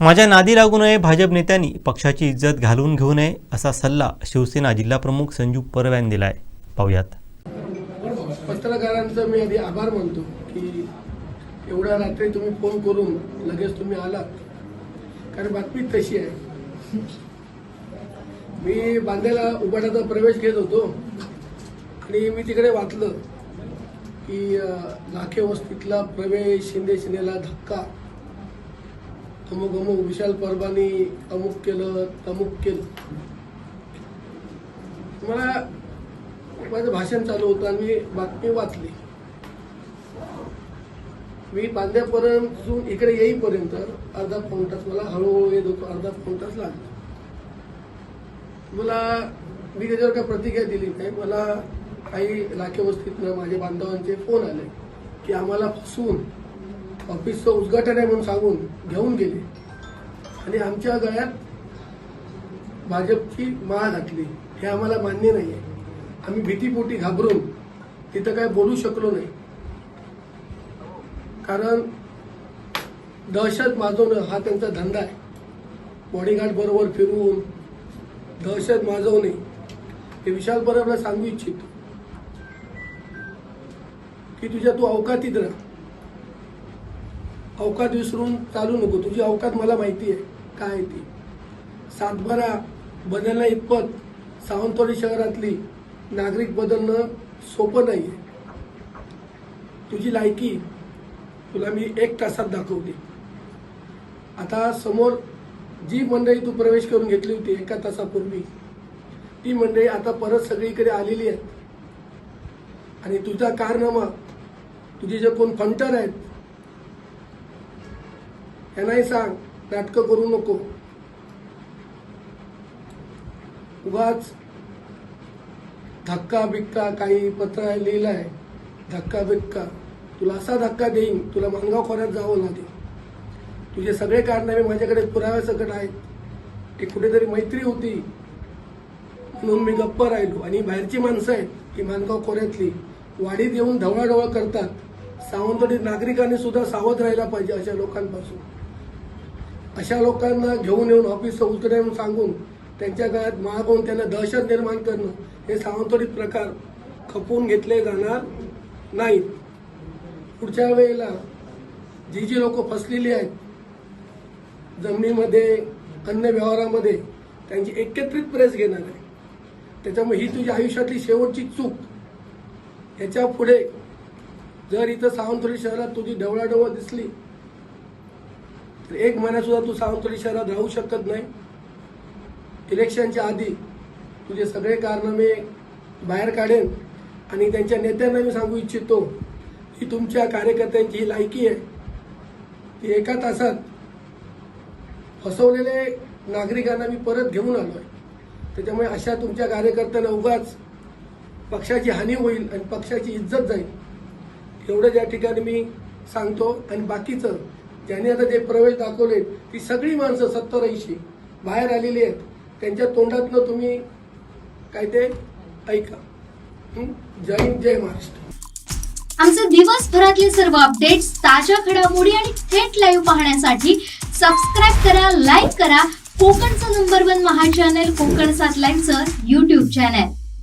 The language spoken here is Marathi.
माझ्या नादी लागू नये भाजप नेत्यांनी पक्षाची इज्जत घालवून घेऊ नये असा सल्ला शिवसेना जिल्हाप्रमुख संजू परब यांनी दिलाय. पाहुयात. पत्रकारांचं मी आधी आभार मानतो की एवढ्या रात्री तुम्ही फोन करून लगेच तुम्ही आलात. कारण बातमी तशी आहे. मी बांद्याला उभाटाचा प्रवेश घेत होतो. आणि मी तिकडे वाचलं की अं, लाखे वस्तीतला प्रवेश शिंदे शिंदेला धक्का. अमुक अमुक विशाल परबानी अमुक केलं तमुक केलं. मला माझं भाषण चालू होतं आणि मी बातमी वाचली. मी बांद्यापर्यंत इकडे येईपर्यंत अर्धा पाऊण तास मला हळूहळू येत होतो अर्धा पाऊण तास लागला. मला मी त्याच्यावर काही प्रतिक्रिया दिली नाही. मला काही लाखे माझ्या बांधवांचे फोन आले की आम्हाला फसवून ऑफिसचं उद्घाटन आहे म्हणून सांगून घेऊन गेले. आणि आमच्या गळ्यात भाजपची माळ घातली. हे आम्हाला मान्य नाही आहे आम्ही भीतीपोटी घाबरून तिथं काय बोलू शकलो नाही. कारण दहशत माजवणं हा त्यांचा धंदा आहे. बॉडीगार्ड बरोबर फिरवून दहशत माजवणे हे विशाल परबला सांगू इच्छितो. की तुझ्या तू अवकातीत राहा. अवकात विसरून चालू नको. तुझी अवकात मला माहिती आहे. काय आहे ती? सातबारा बदलण्या इतपत सावंतवाडी शहरातली नागरिक बदलणं सोपं नाही आहे तुझी लायकी तुला मी एक तासात दाखवली आता समोर जी मंडळी तू प्रवेश करून घेतली होती एका तासापूर्वी ती मंडळी आता परत सगळीकडे आलेली आहेत. आणि तुझा कारनामा तुझे जे कोण फंटर आहेत यांनाही सांग नाटकं करू नको. उगाच धक्का बिक्का काही पत्र लिहिलंय धक्का बिक्का. तुला असा धक्का देईन तुला मानगाव खोऱ्यात जावं लागेल. तुझे सगळे कारनामे माझ्याकडे पुराव्यासकट आहेत. ते कुठेतरी मैत्री होती. म्हणून मी गप्प राहिलो. आणि बाहेरची माणसं आहेत ही मानगाव खोऱ्यातली. वाडीत येऊन ढवळाढवळ करतात. सावंतवाडी नागरिकांनी सुद्धा सावध राहायला पाहिजे अशा लोकांपासून. अशा लोकांना घेऊन येऊन ऑफिसचं उतरण सांगून त्यांच्या गळ्यात मागवून त्यांना दहशत निर्माण करणं हे सावंतवाडी प्रकार खपवून घेतले जाणार नाहीत. पुढच्या वेळेला जी जी लोक फसलेली आहेत जमिनीमध्ये अन्य व्यवहारामध्ये त्यांची एकत्रित प्रेस घेणार आहे. त्याच्यामुळे ही तुझ्या आयुष्यातली शेवटची चूक. याच्यापुढे जर इथं सावंतवाडी शहरात तुझी ढवळाढवळ दिसली तर एक महिना सुद्धा तू सावंतवाडी शहरात राहू शकत नाही. इलेक्शनच्या आधी तुझे सगळे कारनामे बाहेर काढेन आणि त्यांच्या नेत्यांना मी सांगू इच्छितो की तुमच्या कार्यकर्त्यांची ही लायकी आहे. ती एका तासात फसवलेले नागरिकांना मी परत घेऊन आलो आहे त्याच्यामुळे अशा तुमच्या कार्यकर्त्यांना उगाच पक्षाची हानी होईल आणि पक्षाची इज्जत जाईल. एवढं ज्या ठिकाणी मी सांगतो आणि बाकीचं ज्यांनी आता जे प्रवेश दाखवले ती सगळी माणसं सत्तर ऐंशी बाहेर आलेली आहेत. त्यांच्या तोंडातनं तुम्ही काय ते ऐका. जय हिंद जय महाराष्ट्र. आमचे दिवसभरातले सर्व अपडेट्स ताज्या घडामोडी आणि थेट लाईव्ह पाहण्यासाठी सबस्क्राईब करा लाईक करा. कोकणचं नंबर वन महा चॅनल कोकण सात लाईव्हचं युट्यूब चॅनल